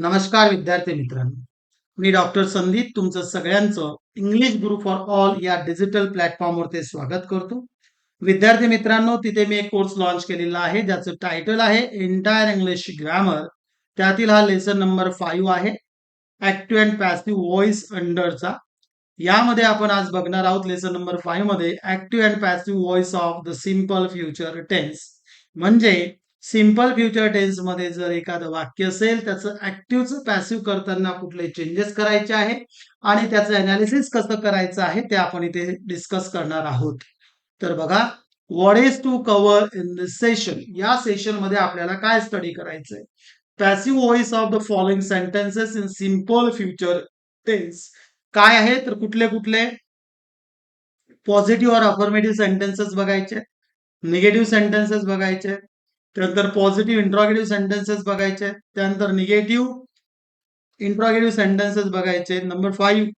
नमस्कार विद्यार्थी मित्रांनो. मी डॉक्टर संदीप तुमचं सगळ्यांचं इंग्लिश गुरु फॉर ऑल या डिजिटल प्लॅटफॉर्मवरती स्वागत करतो. विद्यार्थी मित्रांनो तिथे मी एक कोर्स लॉन्च केलेला आहे ज्याचं टायटल आहे एंटायर इंग्लिश ग्रामर त्यातील हा लेसन नंबर फाईव्ह आहे ऍक्टिव्ह अँड पॅसिव्ह व्हॉइस अंडरचा यामध्ये आपण आज बघणार आहोत lesson number फाईव्हमध्ये active and passive voice of the simple future tense म्हणजे सिंपल फ्युचर टेन्समध्ये जर एखादं वाक्य असेल त्याचं ऍक्टिव्हचं पॅसिव्ह करताना कुठले चेंजेस करायचे आहे आणि त्याचं अनालिसिस कसं करायचं आहे ते आपण इथे डिस्कस करणार आहोत. तर बघा what is to cover in this session या सेशनमध्ये आपल्याला काय स्टडी करायचंय? Passive voice of the following sentences in simple future tense काय आहे? तर कुठले कुठले? पॉझिटिव्ह और अफर्मेटिव्ह सेंटेन्सेस बघायचे. निगेटिव्ह सेंटेन्सेस बघायचे. त्यानंतर पॉझिटिव्ह इंट्रॉगेटिव्ह सेंटेन्सेस बघायचे. त्यानंतर निगेटिव्ह इंट्रॉगेटिव्ह सेंटेन्सेस बघायचे. Number five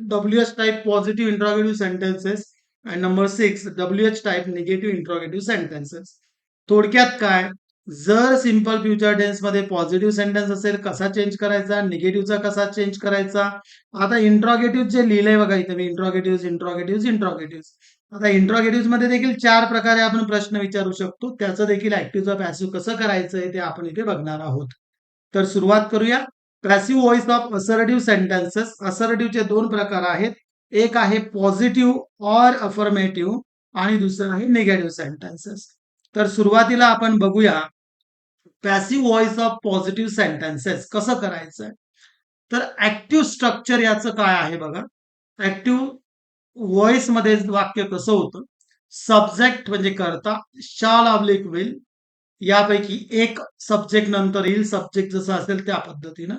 W H type positive interrogative sentences and number six W H type negative interrogative sentences थोडक्यात काय? जर सिंपल फ्युचर टेन्समध्ये पॉझिटिव्ह सेंटेन्स असेल कसा चेंज करायचा? निगेटिव्हचा कसा चेंज करायचा? आता इंट्रॉगेटिव्ह जे लिहिलंय बघा इथे मी इंट्रॉगेटिव्ह इंट्रॉगेटिव्ह इंट्रॉगेटिव्ह आता इंट्रॉगेटिव्हमध्ये देखील चार प्रकारे आपण प्रश्न विचारू शकतो. त्याचं देखील ऍक्टिव्हचा पॅसिव्ह कसं करायचंय ते आपण इथे बघणार आहोत. तर सुरुवात करूया. Passive voice of assertive sentences असर्टिव्हचे दोन प्रकार आहेत. एक आहे पॉझिटिव्ह ऑर अफर्मेटिव्ह आणि दुसरं आहे निगेटिव्ह सेंटेन्सेस तर सुरुवातीला आपण बघूया. Passive voice of positive sentences कसं करायचंय? तर ऍक्टिव्ह स्ट्रक्चर याचं काय आहे बघा? ऍक्टिव्ह व्हॉइसमध्ये वाक्य कसं होतं? सब्जेक्ट म्हणजे करता शाल अब्लिक विल यापैकी एक सब्जेक्ट नंतर येईल. सब्जेक्ट जसं असेल त्या पद्धतीनं.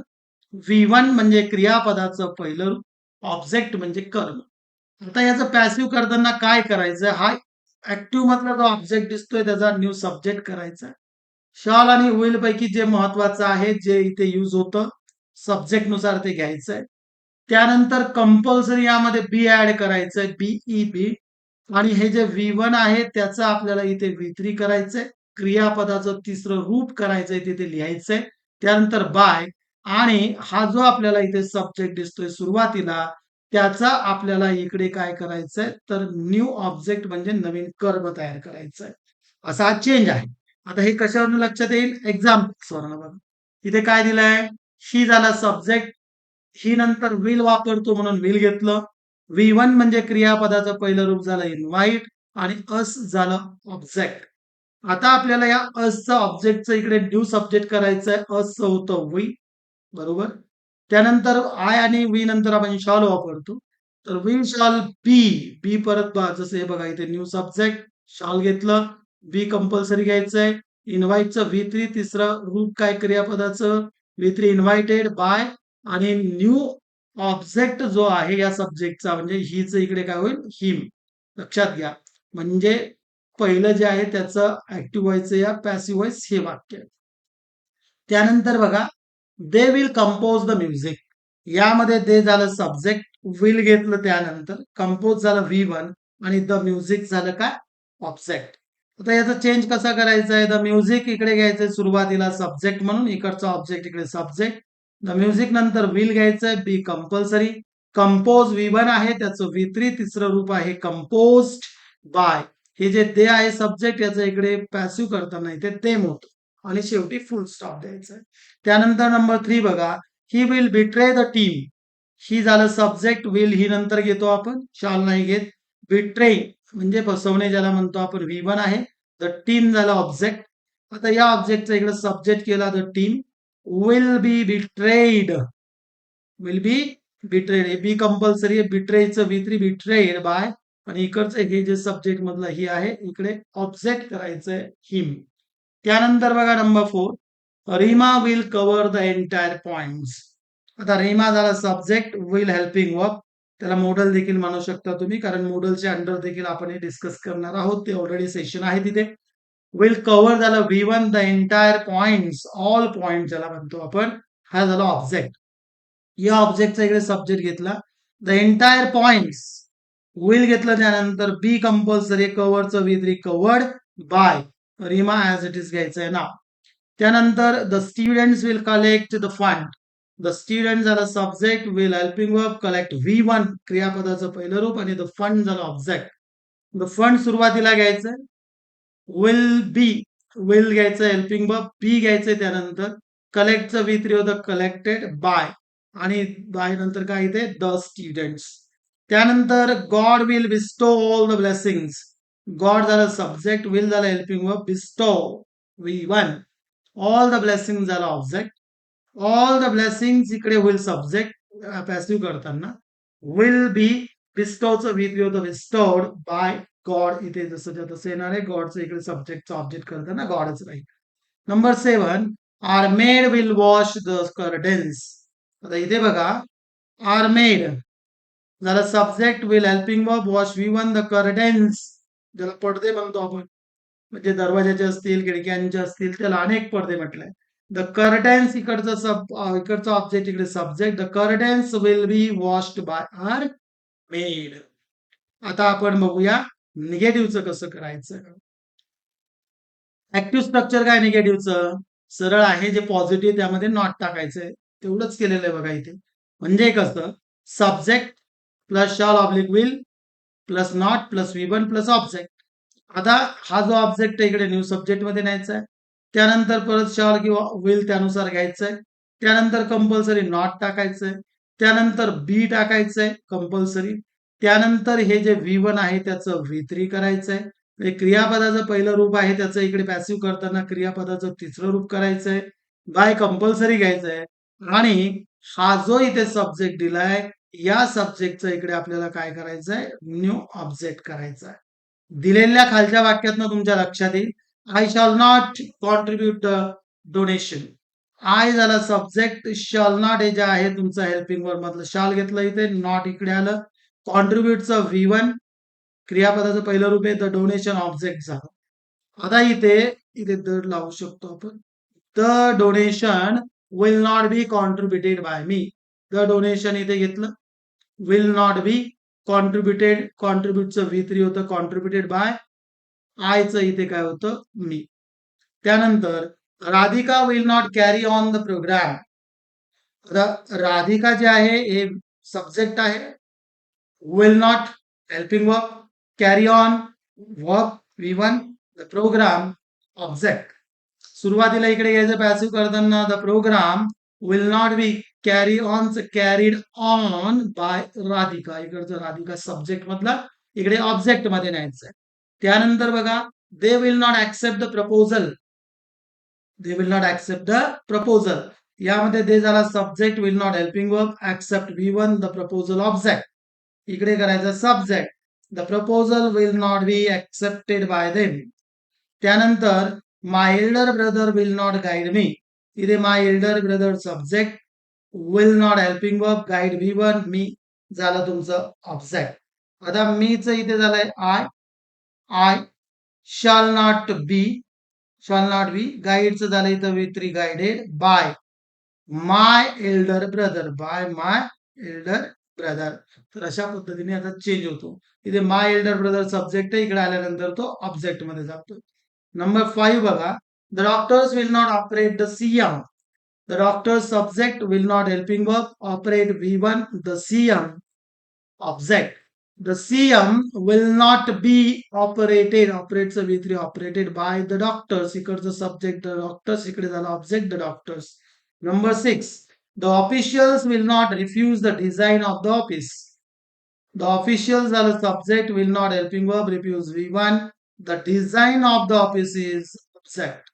व्ही वन म्हणजे क्रियापदाचं पहिलं रूप ऑब्जेक्ट म्हणजे कर्म. आता याचं पॅसिव्ह करताना काय करायचं? हा ऍक्टिव्ह मधला जो ऑब्जेक्ट दिसतोय त्याचा न्यू सब्जेक्ट करायचा. शॉल आणि होईल पैकी जे महत्वाचं आहे जे इथे यूज होतं सब्जेक्टनुसार ते घ्यायचंय. त्यानंतर कंपल्सरी यामध्ये बी ऍड करायचंय बीई बी e, आणि हे जे व्ही वन आहे त्याचं आपल्याला इथे व्ही थ्री करायचंय. क्रियापदाचं तिसरं रूप करायचंय तिथे लिहायचंय. त्यानंतर बाय आणि हा जो आपल्याला इथे सब्जेक्ट दिसतोय सुरुवातीला त्याचा आपल्याला इकडे काय करायचंय? तर न्यू ऑब्जेक्ट म्हणजे नवीन कर्व तयार करायचंय. असा हा चेंज आहे. आता हे कशावरून लक्षात येईल? एक्झाम बघा इथे काय दिलंय? ही झाला सब्जेक्ट ही नंतर विल वापरतो म्हणून विल घेतलं. व्ही वन म्हणजे क्रियापदाचं पहिलं रूप झालं इन्व्हाइट आणि अस झालं ऑब्जेक्ट आता आपल्याला या असचं ऑब्जेक्टचं इकडे ड्यू सब्जेक्ट करायचंय. असं होतं वी बरोबर? त्यानंतर आय आणि वी नंतर आपण शॉल वापरतो. तर वी शॉल बी बी परत जसं हे बघा इथे न्यू सब्जेक्ट शॉल घेतलं. बी कंपल्सरी घ्यायचंय. इन्व्हाइटचं व्ही थ्री तिसरं रूप काय क्रियापदाचं? व्ही थ्री इन्व्हायटेड बाय आणि न्यू ऑब्जेक्ट जो आहे या सब्जेक्टचा म्हणजे हीच इकडे काय होईल? हिम लक्षात घ्या. म्हणजे पहिलं जे आहे त्याचं ऍक्टिव्ह व्हायचं या पॅसिव्ह व्हॉइस हे वाक्य. त्यानंतर बघा they will compose the music यामध्ये दे झालं सब्जेक्ट विल घेतलं त्यानंतर कंपोज झालं व्ही वन आणि द म्युझिक झालं काय? ऑब्जेक्ट आता याचा चेंज कसा करायचा आहे? द म्युझिक इकडे घ्यायचंय सुरुवातीला सब्जेक्ट म्हणून इकडचा ऑब्जेक्ट इकडे सब्जेक्ट म्युझिक नंतर विल घ्यायचंय be compulsory. Compose V one आहे त्याचं व्ही थ्री तिसरं रूप आहे कंपोज बाय. हे जे दे आहे सब्जेक्ट याचं इकडे पॅसिव्ह करताना इथे तेम होतं आणि शेवटी फुल स्टॉप द्यायचं त्यानंतर नंबर थ्री बघा. He will betray the team he झालं सब्जेक्ट विल ही नंतर घेतो आपण. शाल नाही घेत. बिट्रे म्हणजे फसवणे ज्याला म्हणतो आपण. व्ही वन आहे. द टीम झालं ऑब्जेक्ट आता या ऑब्जेक्टचा इकडे सब्जेक्ट केला the team will be betrayed will be betrayed be compulsory बिट्रेचं B three betrayed by आणि इकडचं हे जे सब्जेक्ट मधलं ही आहे इकडे ऑब्जेक्ट करायचंय हिम त्यानंतर बघा number four Reema will cover the entire point आता रीमा झाला सब्जेक्ट विल हेल्पिंग वर्क त्याला मॉडेल देखील म्हणू शकता तुम्ही कारण मॉडलच्या अंडर देखील आपण हे डिस्कस करणार आहोत. ते ऑलरेडी सेशन आहे तिथे. विल कव्हर झालं V one the entire point all point ज्याला म्हणतो आपण हा झाला ऑब्जेक्ट या ऑब्जेक्टचा इकडे सब्जेक्ट घेतला. द एंटायर पॉइंट विल घेतलं त्यानंतर be compulsory कव्हरचं with covered by Rima as it is घ्यायचंय ना. त्यानंतर the student will collect the fund the student झालं subject will helping verb collect V one क्रियापदाचं पहिलं रूप आणि द फंड झालं ऑब्जेक्ट द फंड सुरुवातीला घ्यायचंय. विल बी विल घ्यायचं हेल्पिंग वर्ब बी घ्यायचंय त्यानंतर कलेक्टचं व्ही थ्री होतं कलेक्टेड बाय आणि बाय नंतर काय येते द स्टुडंट्स त्यानंतर God will bestow all the blessings God झालं सब्जेक्ट विल झालं helping verb bestow V one all the blessing झालं ऑब्जेक्ट ऑल द ब्लेसिंग इकडे होईल सब्जेक्ट पॅसिव्ह करताना विल बी बिस्टोचं व्ही थ्री होतं बिस्टोड बाय गॉड इथे जसं तसं येणार आहे गॉडचं इकडे सब्जेक्टचं ऑब्जेक्ट करताना गॉडच राहील. Number seven our maid will wash the curtains आता इथे बघा our maid subject will helping verb wash V one the curtains ज्याला पडदे म्हणतो आपण. म्हणजे दरवाजाचे असतील खिडक्यांचे असतील त्याला अनेक पडदे म्हटलंय. द कर्टन्स इकडचं सब इकडचं ऑब्जेक्ट इकडे subject the curtains will be washed by our maid आता आपण बघूया निगेटिव्हचं कसं करायचं? ऍक्टिव्ह स्ट्रक्चर काय निगेटिव्हचं सरळ आहे जे पॉझिटिव्ह त्यामध्ये नॉट टाकायचंय. तेवढंच केलेलं आहे बघा इथे. म्हणजे कसं subject plus shall oblique will plus not plus V one plus object आता हा जो ऑब्जेक्ट आहे इकडे न्यू सब्जेक्टमध्ये न्यायचा आहे. त्यानंतर परत शॉल किंवा विल त्यानुसार घ्यायचंय त्यानंतर कंपल्सरी नॉट टाकायचंय त्यानंतर बी टाकायचंय कंपल्सरी त्यानंतर हे जे व्ही वन आहे त्याचं व्ही थ्री करायचंय. आहे क्रियापदाचं पहिलं रूप आहे त्याचं इकडे पॅसिव्ह करताना क्रियापदाचं तिसरं रूप करायचंय. बाय कंपल्सरी घ्यायचंय. आणि हा जो इथे सब्जेक्ट दिलाय या सब्जेक्टचं इकडे आपल्याला काय करायचंय? न्यू ऑब्जेक्ट करायचा आहे दिलेल्या खालच्या वाक्यातनं तुमच्या लक्षात येईल. I shall not contribute the donation I झाला सब्जेक्ट शॉल नॉट हे जे आहे तुमचं हेल्पिंग वर्ड मधलं शाल घेतलं इथे नॉट इकडे आलं. कॉन्ट्रीब्युटचं व्ही वन क्रियापदाचं पहिलं रूप आहे द डोनेशन ऑब्जेक्ट झालं. आता इथे इथे दर लावू शकतो आपण. The donation will not be contributed by me the donation इथे घेतलं. विल नॉट बी कॉन्ट्रीब्युटेड कॉन्ट्रीब्युटचं व्ही थ्री होतं कॉन्ट्रीब्युटेड बाय आयचं इथे काय होतं? मी. त्यानंतर Radhika will not carry on the programme Radhika जे आहे हे सब्जेक्ट आहे. Will not helping work carry on work V the the programme सुरुवातीला इकडे घ्यायचं पॅसिव्ह करताना the programme will not be carry on carried on by Radhika इकडचं राधिका सब्जेक्ट मधला इकडे ऑब्जेक्टमध्ये न्यायचं आहे. त्यानंतर बघा they will not accept the proposal they will not accept the proposal यामध्ये दे झाला subject will not helping work accept V one the proposal object इकडे करायचं subject the proposal will not be accepted by them त्यानंतर my elder brother will not guide me इथे my elder brother subject will not helping work guide B one me झालं तुमचं object आता मीच इथे झालंय I I shall not be shall not be गाईडचं झालं इथं V three guided by my elder brother by my elder brother तर अशा पद्धतीने आता चेंज होतो. एल्डर ब्रदर सब्जेक्ट है इकडे आल्यानंतर तो ऑब्जेक्ट मध्ये जातो नंबर फाईव्ह बघा. The doctors will not operate the CM the doctors subject will not helping work operate V one the CM object the CM will not be operated operate V three operated by the doctors इकडचं subject the doctors, इकडे object the doctors. Number six. the officials will not refuse the design of the office the officials are the subject will not helping verb refuse V1 the design of the office is object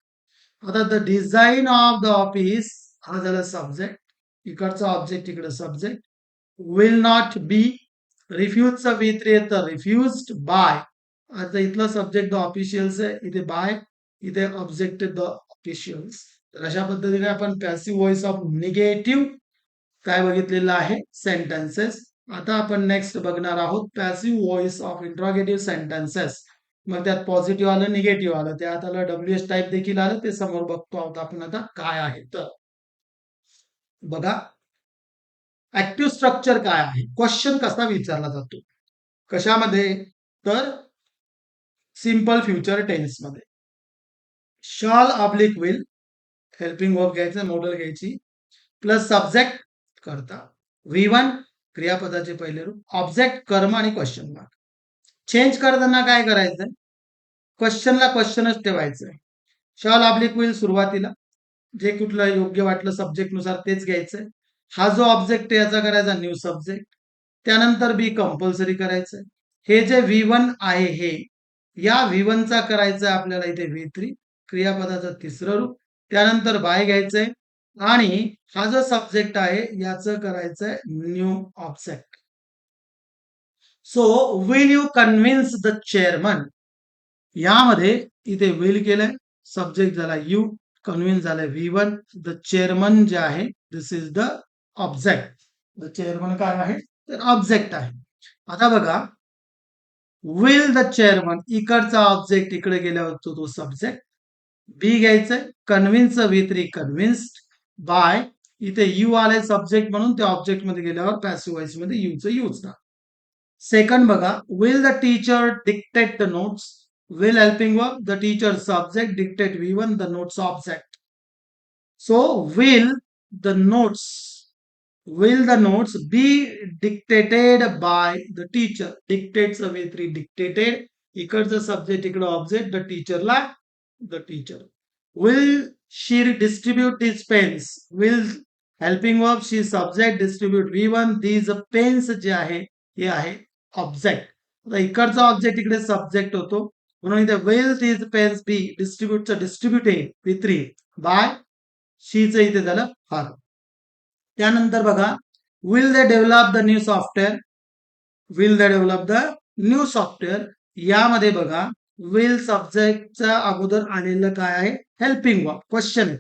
आता the design of the office हा झाला subject इकडचा object इकडे subject will not be रिफ्यूजचा V three येतं रिफ्युज्ड bye आता इथलं subject the officials आहे इथे बाय इथे ऑब्जेक्ट द ऑफिशियल्स तर अशा पद्धतीने आपण पॅसिव्ह व्हॉइस ऑफ निगेटिव्ह काय बघितलेलं आहे? सेंटेन्सेस आता आपण नेक्स्ट बघणार आहोत passive voice of interrogative sentences मग त्यात पॉझिटिव्ह आलं निगेटिव्ह आलं. त्यात आलं डब्ल्यू एस टाईप देखील आलं. ते समोर बघतो आहोत आपण आता काय आहे तर. बघा. ऍक्टिव्ह स्ट्रक्चर काय आहे? क्वेश्चन कसा विचारला जातो? कशामध्ये? तर simple future टेन्समध्ये. Shall oblique will helping work घ्यायचं मॉडेल घ्यायची. प्लस सब्जेक्ट करता. व्ही वन क्रियापदाचे पहिले रूप. ऑब्जेक्ट कर्म आणि क्वेश्चन मार्क चेंज करताना काय करायचंय क्वेश्चनला क्वेश्चनच ठेवायचंय शॉल आपली होईल सुरुवातीला. जे कुठलं योग्य वाटलं सब्जेक्टनुसार तेच घ्यायचंय हा जो ऑब्जेक्ट आहे याचा करायचा न्यू सब्जेक्ट त्यानंतर बी कंपल्सरी करायचंय हे जे व्ही वन आहे हे या व्ही वनचा करायचा आपल्याला इथे व्ही थ्री क्रियापदाचं तिसरं रूप. त्यानंतर बाय घ्यायचंय. आणि हा जो सब्जेक्ट आहे याचं करायचंय new object so will you convince the chairman यामध्ये इथे विल केलंय. सब्जेक्ट झाला यू कन्व्हिन्स झालाय व्ही वन द चेअरमन जे आहे this is the object the chairman काय आहे? तर ऑब्जेक्ट आहे. आता बघा. विल द चेअरमन इकडचा ऑब्जेक्ट इकडे गेल्यावर तो तो सब्जेक्ट बी घ्यायचंय convince with be convinced by इथे यू आले सब्जेक्ट म्हणून त्या ऑब्जेक्टमध्ये गेल्यावर पॅसिव्ह व्हॉइसमध्ये यूचं यूज ना सेकंड बघा will the teacher dictate the notes will helping verb the teacher subject dictate V one the notes object so will the notes will the notes be dictated by the teacher? Dictates V three dictated इकडचं subject इकडं object the टीचरला the teacher will she distribute these pens? Will helping verb she subject distribute v1 these pens जे आहे हे आहे object आता इकडचा object इकडे subject होतो. म्हणून इथे will these pens be distributeचं डिस्ट्रीब्युटिंग व्ही थ्री बाय शीचं इथे झालं हर त्यानंतर बघा will they develop the new software will they develop the new software यामध्ये बघा विल सब्जेक्टच्या अगोदर आलेलं काय आहे? हेल्पिंग वर्क क्वेश्चन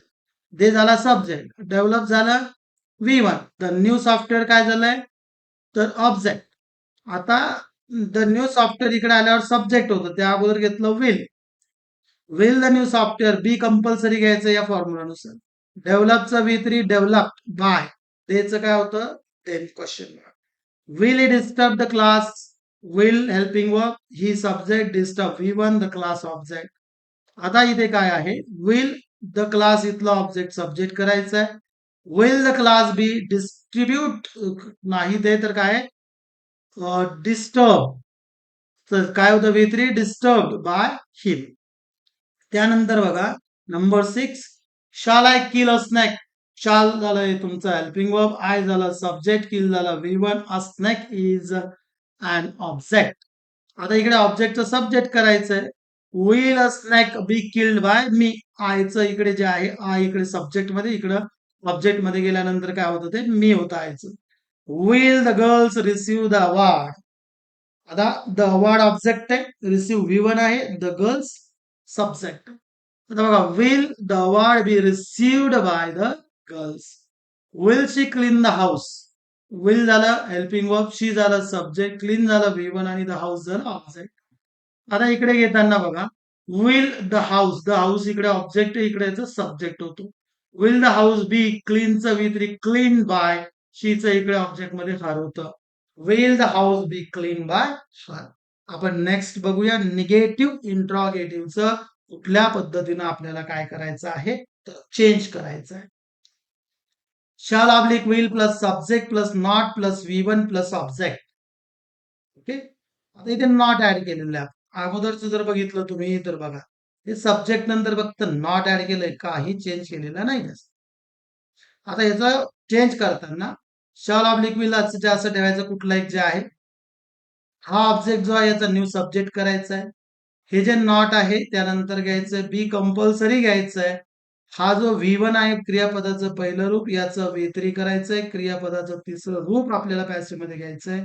दे झाला सब्जेक्ट डेव्हलप झालं V one the new software काय झालंय? तर ऑब्जेक्ट आता द न्यू सॉफ्टवेअर इकडे आल्यावर सब्जेक्ट होतं. त्या अगोदर घेतलं will will the new software be compulsory घ्यायचं या फॉर्म्युलानुसार डेव्हलपचं व्ही थ्री डेव्हलप बाय त्याचं काय होतं? Then question will it disturb the class will helping verb he subject disturb V one the class object आता इथे काय आहे? विल द क्लास इथला ऑब्जेक्ट सब्जेक्ट करायचा आहे. Will the class be distribute नाही ते तर काय डिस्टर्ब तर काय होतं V three disturb by him त्यानंतर बघा number six shall I kill a snake shall झालं तुमचं हेल्पिंग वर्ब आय झालं सब्जेक्ट किल झालं V one a snake is and object आता इकडे ऑब्जेक्टचं सब्जेक्ट करायचंय. Will a snake be killed by me आयचं इकडे जे आहे आय इकडे सब्जेक्टमध्ये इकडं ऑब्जेक्टमध्ये गेल्यानंतर काय होतं ते? मी होतं आयचं will the girls receive the award आता द अवॉर्ड ऑब्जेक्ट आहे रिसिव्ह व्ही वन आहे द गर्ल्स सब्जेक्ट आता बघा will the award be received by the girls will she clean the house will झालं हेल्पिंग वर्क शी झालं subject clean झालं V one आणि the house झालं object आता इकडे घेताना बघा will the house the house इकडे ऑब्जेक्ट इकडे सब्जेक्ट होतो. विल द हाऊस बी क्लीनचं व्ही तरी क्लीन बाय शीचं इकडे ऑब्जेक्टमध्ये फार होतं. Will the house be clean by फार. आपण नेक्स्ट बघूया निगेटिव्ह इंट्रॉगेटिव्हचं कुठल्या पद्धतीनं आपल्याला काय करायचं आहे तर चेंज करायचं आहे. Shall oblique will plus subject plus not plus V one plus object okay आता इथे नॉट ऍड केलेलं आहे. अगोदरचं जर बघितलं तुम्ही तर बघा. हे सब्जेक्ट नंतर फक्त नॉट ऍड केलंय. काही चेंज केलेला नाही. आता याचा चेंज करताना शाल ऑब्लिक विल असं असं ठेवायचं कुठला एक जे आहे हा ऑब्जेक्ट जो आहे याचा न्यू सब्जेक्ट करायचा आहे. हे जे नॉट आहे त्यानंतर घ्यायचं बी कंपल्सरी घ्यायचं आहे. हा जो व्ही वन आहे क्रियापदाचं पहिलं रूप याचं व्ही थ्री करायचंय. क्रियापदाचं तिसरं रूप आपल्याला पॅसिव्हमध्ये घ्यायचंय.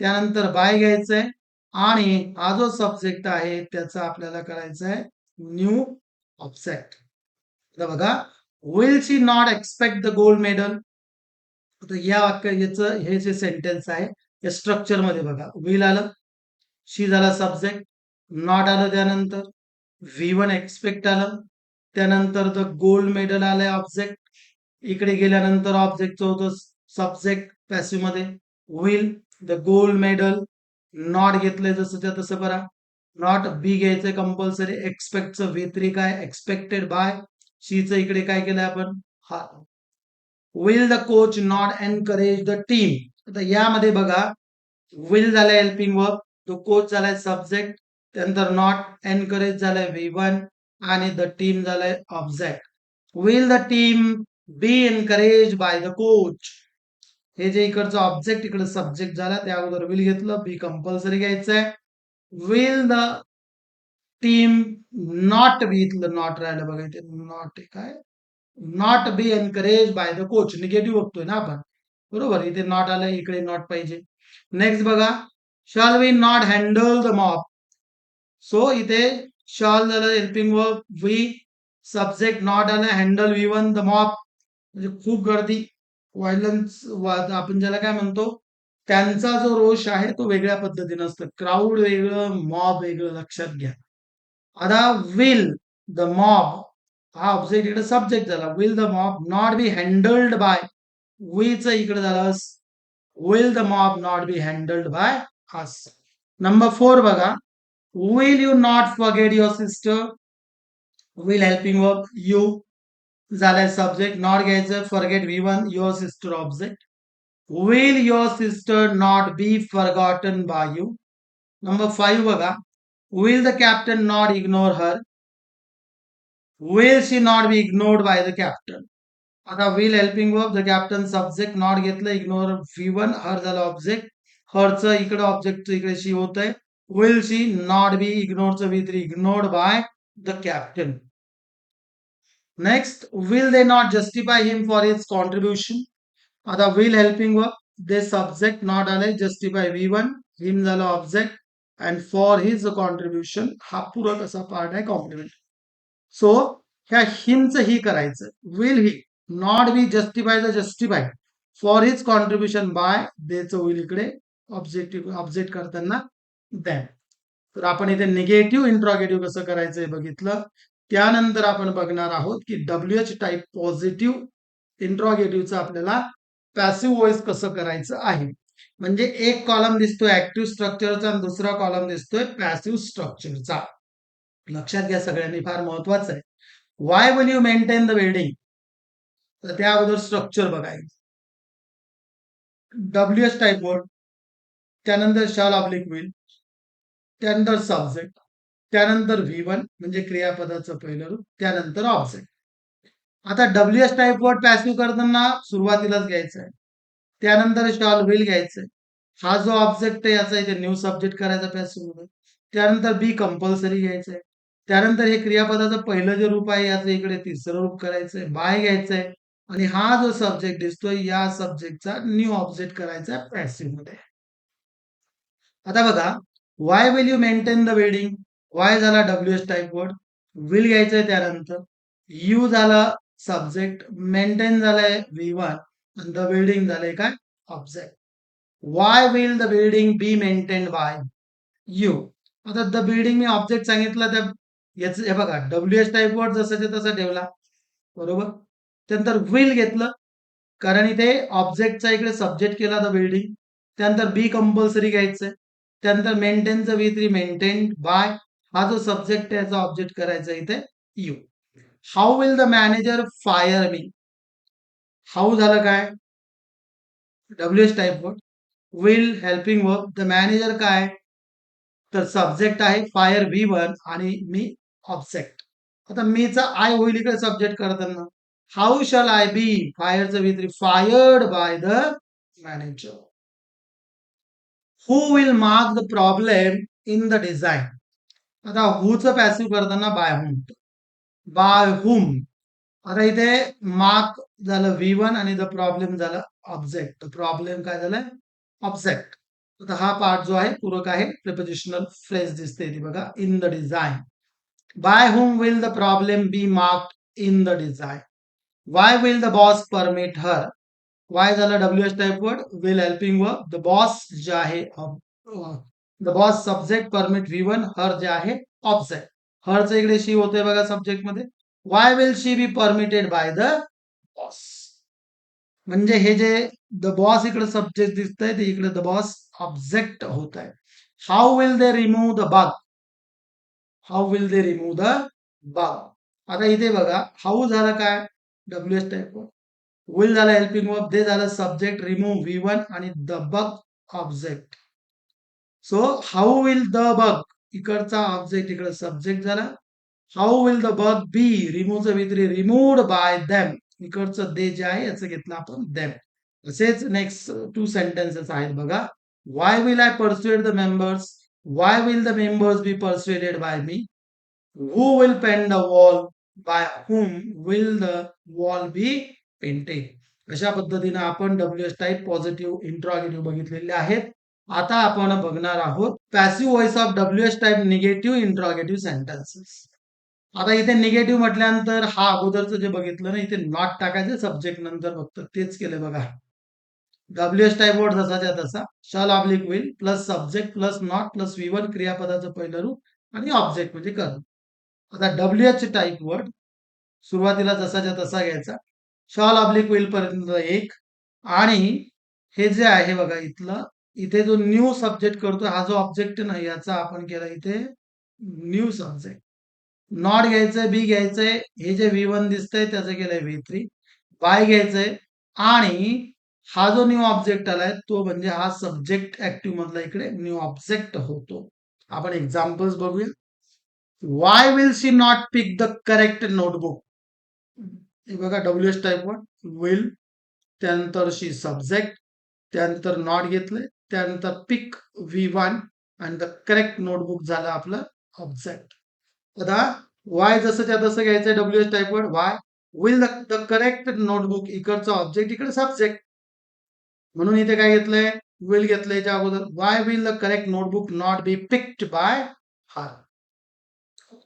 त्यानंतर बाय घ्यायचंय. आणि हा जो सब्जेक्ट आहे त्याचा आपल्याला करायचा आहे न्यू ऑब्जेक्ट बघा will she not expect the gold medal तर या वाक्य याचं हे जे सेंटेन्स आहे या स्ट्रक्चरमध्ये बघा. विल आलं. शी झाला सब्जेक्ट नॉट आलं त्यानंतर. व्ही वन एक्सपेक्ट आलं. त्यानंतर द गोल्ड मेडल आलंय ऑब्जेक्ट इकडे गेल्यानंतर ऑब्जेक्टचं होतं subject पॅसिव्हमध्ये. Will the gold medal not घेतलंय जसं त्या तसं करा नॉट बी घ्यायचंय कंपल्सरी एक्सपेक्टचं वेत्री काय? एक्सपेक्टेड बाय शीचं इकडे काय केलंय आपण? हा. Will the coach not encourage the team आता यामध्ये बघा. विल झालाय हेल्पिंग वर्क तो कोच झालाय सब्जेक्ट त्यानंतर नॉट एनकरेज झालाय व्ही वन आणि द टीम झालंय object will the team be encourage by the coach हे जे इकडचं ऑब्जेक्ट इकडे सब्जेक्ट झाला त्या अगोदर विल घेतलं बी कंपल्सरी घ्यायचंय. Will the team not be इथलं नॉट राहिलं बघा इथे नॉट काय? Not be encourage by the coach negative बघतोय ना आपण. बरोबर? इथे नॉट आलं इकडे नॉट पाहिजे. नेक्स्ट बघा. Shall we not handle the mob so इथे शॉल झालं helping verb we subject not an handle V one the mob म्हणजे खूप गर्दी व्हायलन्स आपण ज्याला काय म्हणतो त्यांचा जो रोष आहे तो वेगळ्या पद्धतीनं असतं. क्राऊड वेगळं मॉब वेगळं लक्षात घ्या. आता विल द मॉब हा ऑब्जेक्ट इकडे सब्जेक्ट झाला. Will the mob not be handled by च इकडे झालं will the mob not be handled by us number four बघा. Will you not forget your sister will helping verb you झालाय subject not घ्यायचं forget V one your sister object will your sister not be forgotten by you number five बघा will the captain not ignore her will she not be ignored by the captain आता will helping verb the captain subject not घेतलं ignore V one her झालं object हरचं इकडे object इकडे शी होत आहे will she not B इग्नोरचं V three ignored by the captain next will they not justify him for his contribution आता will helping work they subject not आले justify V one हिम झालं object and for his contribution हा पूरक असा part आहे complement so ह्या हिमचं ही करायचं will he not be justify the justify for his contribution by देचं होईल इकडे ऑब्जेक्टिव्ह ऑब्जेक्ट करताना दॅन तर आपण इथे निगेटिव्ह इंट्रॉगेटिव्ह कसं करायचंय बघितलं. त्यानंतर आपण बघणार आहोत की डब्ल्यू एच टाईप पॉझिटिव्ह इंट्रॉगेटिव्हचं आपल्याला पॅसिव्ह वॉइस कसं करायचं आहे. म्हणजे एक कॉलम दिसतोय ऍक्टिव्ह स्ट्रक्चरचा आणि दुसरा कॉलम दिसतोय पॅसिव्ह स्ट्रक्चरचा लक्षात घ्या सगळ्यांनी फार महत्वाचं आहे. Why will you maintain the building तर त्या अगोदर स्ट्रक्चर बघायचं. डब्ल्यू एस टाईप वर्ड त्यानंतर शाल ऑब्लिक विल त्यानंतर सब्जेक्ट त्यानंतर व्ही वन म्हणजे क्रियापदाचं पहिलं रूप त्यानंतर ऑब्जेक्ट आता W S type word passive करताना सुरुवातीलाच घ्यायचं आहे. त्यानंतर शॉल विल घ्यायचंय हा जो ऑब्जेक्ट आहे याचा इथे न्यू सब्जेक्ट करायचा पॅसिव्हमध्ये त्यानंतर बी कंपल्सरी घ्यायचंय त्यानंतर हे क्रियापदाचं पहिलं जे रूप आहे याचं इकडे तिसरं रूप करायचंय बाय घ्यायचंय आणि हा जो सब्जेक्ट दिसतोय या सब्जेक्टचा न्यू ऑब्जेक्ट करायचा पॅसिव्हमध्ये. आता बघा why will you maintain the building why झाला W S type word will घ्यायचंय त्यानंतर. यू झाला सब्जेक्ट मेंटेन झालाय व्ही वन द बिल्डिंग झालंय काय? Object why will the building be maintain by you आता द बिल्डिंग मी ऑब्जेक्ट सांगितलं त्या याच हे बघा डब्ल्यू एस टाईप वर्ड जसं तसं ठेवला. बरोबर? त्यानंतर विल घेतलं. कारण इथे ऑब्जेक्टचा इकडे सब्जेक्ट केला द बिल्डिंग त्यानंतर बी कंपल्सरी घ्यायचंय. त्यानंतर मेंटेनचं वी थ्री मेंटेन बाय हा जो सब्जेक्ट आहे याचा ऑब्जेक्ट करायचा इथे you how will the manager fire me how झालं काय? W S type word will helping verb the manager काय? तर सब्जेक्ट आहे फायर व्ही वन आणि मी ऑब्जेक्ट आता मीचा आय होईल इकडे सब्जेक्ट करताना. How shall I be फायरचं V three fired by the manager who will mark the problem in the design आता हुचं पॅसिव्ह करताना बाय हुम बाय हुम आता इथे मार्क झालं व्ही वन आणि द प्रॉब्लेम झालं ऑब्जेक्ट प्रॉब्लेम काय झालं? ऑब्जेक्ट आता हा पार्ट जो आहे पूरक आहे. प्रिपोजिशनल फ्रेज दिसते ती बघा. In the design by whom will the problem be mark in the design why will the boss permit her why झालं W S type word will helping verb the boss जे आहे the boss subject permit V one her जे आहे object हरचं इकडे she होते बघा सब्जेक्टमध्ये. Why will she be permitted by the boss म्हणजे हे जे द बॉस इकडे सब्जेक्ट दिसतंय ते इकडे द बॉस ऑब्जेक्ट होत आहे how will they remove the bug how will they remove the bug आता इथे बघा हाऊ झालं काय? डब्ल्यू एस टाईप विल झालं हेल्पिंग वर्ब दे झालं सब्जेक्ट रिमूव्ह व्ही वन आणि the bug object so how will the bug इकडचा object इकडे सब्जेक्ट झाला. How will the bug be remove with removed by them इकडचं they जे आहे याचं घेतलं आपण दॅम तसेच नेक्स्ट टू सेंटेन्सेस आहेत बघा. Why will I persuade the members why will the members be persuaded by me who will paint the wall by whom will the wall be painted. अशा पद्धतीने आपण W S type positive interrogative बघितलेले आहेत आता आपण बघणार आहोत passive voice of W S type negative interrogative sentences आता इथे निगेटिव्ह म्हटल्यानंतर हा अगोदरचं जे बघितलं ना इथे नॉट टाकायचं सब्जेक्ट नंतर फक्त तेच केलं बघा. डब्ल्यू एस टाईप वर्ड जसाच्या तसा shall oblique will plus subject plus not plus V one क्रियापदाचं पहिलं रूप आणि ऑब्जेक्ट म्हणजे कर आता डब्ल्यू एच टाईप वर्ड सुरुवातीला जसाच्या तसा घ्यायचा शॉल ऑब्लिक विल पर्यंत एक. आणि हे जे आहे बघा इथलं इथे जो न्यू सब्जेक्ट करतो हा जो ऑब्जेक्ट नाही याचा आपण केला इथे न्यू सब्जेक्ट नॉट घ्यायचंय बी घ्यायचंय हे जे व्ही वन दिसतंय त्याचं केलंय व्ही थ्री बाय घ्यायचंय आणि हा जो न्यू ऑब्जेक्ट आलाय तो म्हणजे हा सब्जेक्ट ऍक्टिव्ह मधला इकडे न्यू ऑब्जेक्ट होतो. आपण एक्झाम्पल्स बघूया. Why will she not pick the correct notebook हे बघा W S type one will त्यानंतर शी सब्जेक्ट त्यानंतर नॉट घेतले त्यानंतर पिक व्ही वन आणि द करेक्ट नोटबुक झालं आपलं ऑब्जेक्ट आता वाय जसं त्या तसं घ्यायचं W S type one why will the correct notebook इकडचं ऑब्जेक्ट इकडे सब्जेक्ट म्हणून इथे काय घेतलंय? विल घेतलंय त्या अगोदर. Why will the correct notebook not be picked by her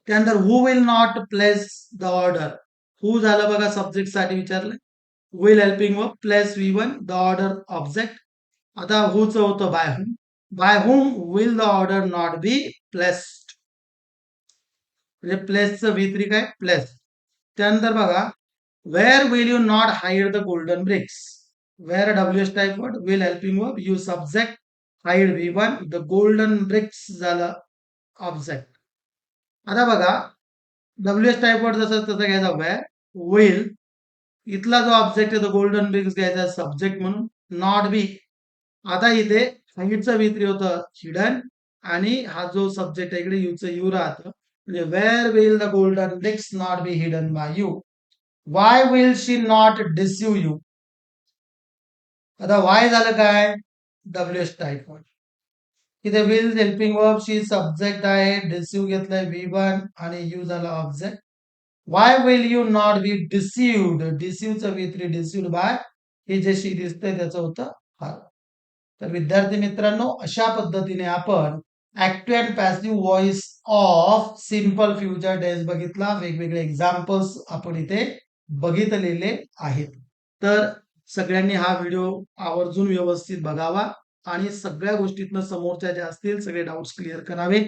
त्यानंतर who will not place the order who झालं बघा सब्जेक्टसाठी विचारलंय will helping verb plus V one the order object आता हुच होतं? By whom by whom will the order not be placed म्हणजे प्लेसचं V three काय? प्लेस त्यानंतर बघा where will you not hide the golden bricks where W S type word will helping verb you subject hide V one the golden bricks झालं object आता बघा W S type word जसं तसं घ्यायचा. Wear will इथला जो object आहे तो गोल्डन ब्रिक्स घ्यायचा सब्जेक्ट म्हणून नॉट बी आता इथे हाईडचं व्ही थ्री होतं हिडन आणि हा जो सब्जेक्ट आहे इकडे यूचं यू राहतं. म्हणजे where will the golden bricks not be hidden by you why will she not deceive you आता वाय झालं काय? डब्ल्यू एस टाईप इथे will helping verb she subject आहे डिस्यू घेतलाय व्ही वन आणि यू झाला object why will you not be deceived डिसिव्हचं V three deceived by हे जे शी दिसतंय त्याचं होतं हार. तर विद्यार्थी मित्रांनो अशा पद्धतीने आपण active and passive voice of simple future tense बघितला. वेगवेगळे एक्झाम्पल्स आपण इथे बघितलेले आहेत. तर सगळ्यांनी हा व्हिडिओ आवर्जून व्यवस्थित बघावा आणि सगळ्या गोष्टीतनं समोरच्या ज्या असतील सगळे डाऊट्स क्लिअर करावे.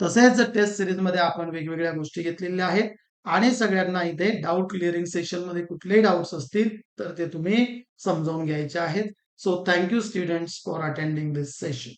तसेच टेस्ट सिरीजमध्ये आपण वेगवेगळ्या गोष्टी घेतलेल्या आहेत. आणि सगळ्यांना इथे डाऊट क्लिअरिंग सेशनमध्ये कुठलेही डाऊट्स असतील तर ते तुम्ही समजावून घ्यायचे आहेत. So thank you students for attending this session